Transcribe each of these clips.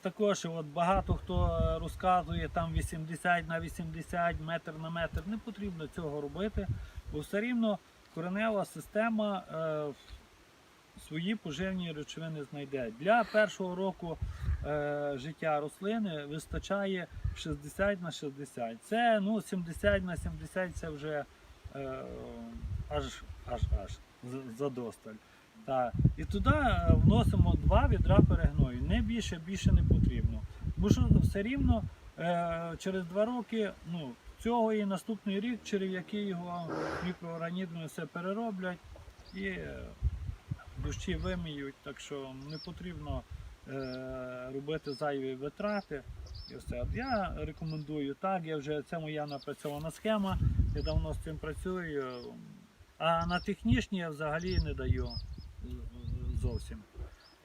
також от багато хто е, розказує там 80 на 80, метр на метр. Не потрібно цього робити, бо все рівно коренева система е, свої поживні речовини знайде. Для першого року е, життя рослини вистачає 60 на 60. Це ну, 70 на 70 це вже е, аж аж аж задосталь. Так. І туди е, вносимо два відра перегною. Не більше, більше не потрібно. Тому що все рівно е, через два роки, ну, цього і наступний рік, черв'яки його мікроорганізми все перероблять і е, дощі виміють, так що не потрібно е, робити зайві витрати. І все. Я рекомендую так, я вже це моя напрацьована схема, я давно з цим працюю. А на технічні я взагалі не даю зовсім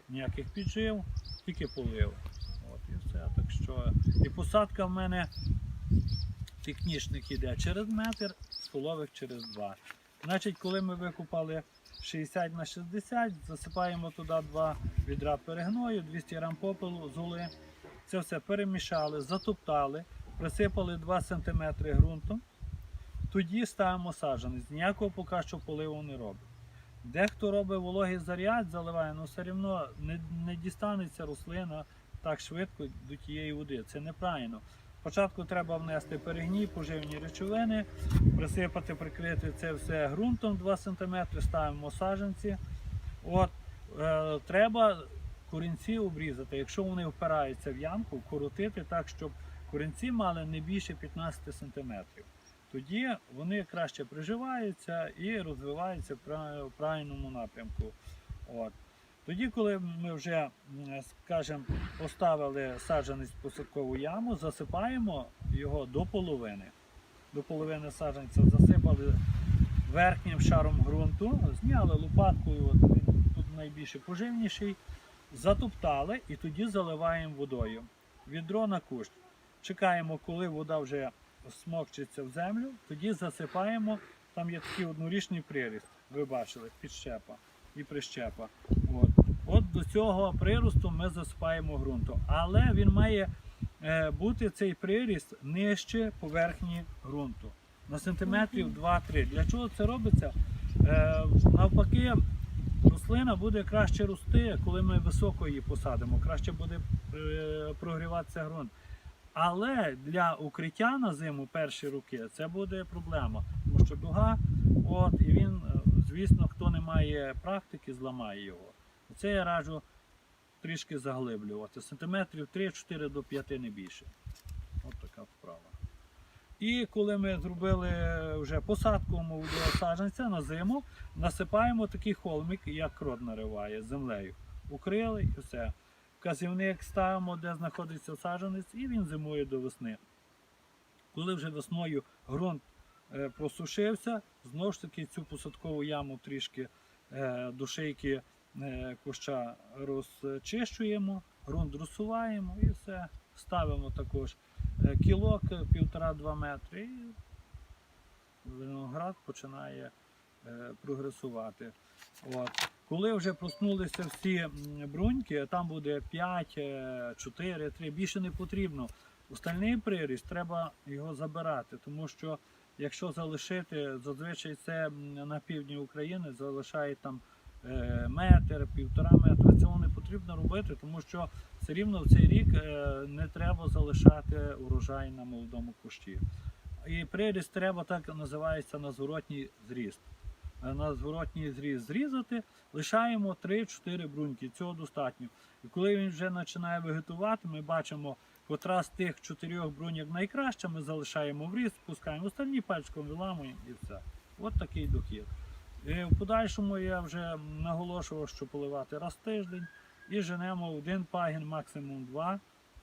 ніяких піджив, тільки полив. От і все. Так що і посадка в мене технічних іде через метр, столових через два. Значить, коли ми викупали 60 на 60, засипаємо туди два відра перегною, 200 грам попелу, золи. Це все перемішали, затоптали, присипали 2 см ґрунтом. Тоді ставимо саджанець. Ніякого поки що поливу не робить. Дехто робить вологий заряд, заливає, але все одно не, не дістанеться рослина так швидко до тієї води. Це неправильно. Спочатку треба внести перегній, поживні речовини, присипати, прикрити це все ґрунтом 2 см, ставимо саджанці. От, е, треба корінці обрізати. Якщо вони впираються в ямку, коротити так, щоб корінці мали не більше 15 см. Тоді вони краще приживаються і розвиваються в правильному напрямку. От. Тоді, коли ми вже, скажімо, поставили саджанець в посадкову яму, засипаємо його до половини. До половини саджанця засипали верхнім шаром ґрунту, зняли лопаткою, от він тут найбільше поживніший, затоптали і тоді заливаємо водою. Відро на кущ. Чекаємо, коли вода вже смокчиться в землю, тоді засипаємо. Там є такий однорічний приріст, ви бачили, підщепа і прищепа. От. От до цього приросту ми засипаємо ґрунту. Але він має е, бути цей приріст нижче поверхні ґрунту. На сантиметрів 2-3. Для чого це робиться? Е, навпаки, рослина буде краще рости, коли ми високо її посадимо, краще буде е, прогріватися ґрунт. Але для укриття на зиму перші роки це буде проблема, тому що дуга, от, і він, е, звісно, хто не має практики, зламає його. Це я раджу трішки заглиблювати. Сантиметрів 3-4 до 5 не більше. От така вправа. І коли ми зробили вже посадку саджанця на зиму, насипаємо такий холмик, як крот нариває землею. Укрили і все. Вказівник ставимо, де знаходиться саджанець, і він зимує до весни. Коли вже весною ґрунт е, просушився, знову ж таки цю посадкову яму трішки е, до шийки е, куща розчищуємо, ґрунт розсуваємо і все. Ставимо також кілок е, півтора-два метри, і виноград починає прогресувати. От. Коли вже проснулися всі бруньки, там буде 5, 4, 3, більше не потрібно. Остальний приріст треба його забирати, тому що якщо залишити, зазвичай це на півдні України залишають там е, метр, півтора метра. Цього не потрібно робити, тому що все рівно в цей рік е, не треба залишати урожай на молодому кущі. І приріст треба так називається на зворотній зріст. Е, На зворотній зріст зрізати, лишаємо 3-4 бруньки. Цього достатньо. І коли він вже починає вегетувати, ми бачимо, котра з тих чотирьох бруньок найкраща, ми залишаємо в ріст, пускаємо останні пальчиком виламуємо і все. От такий дохід. І в подальшому я вже наголошував, що поливати раз в тиждень і женемо один пагін, максимум два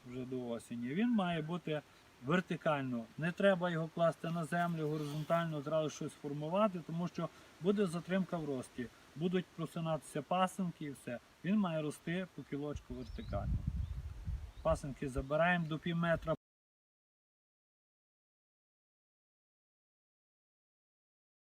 вже до осені. Він має бути вертикально. Не треба його класти на землю, горизонтально зразу щось формувати, тому що буде затримка в рості. Будуть просинатися пасинки і все. Він має рости по кілочку вертикально. Пасинки забираємо до пів метра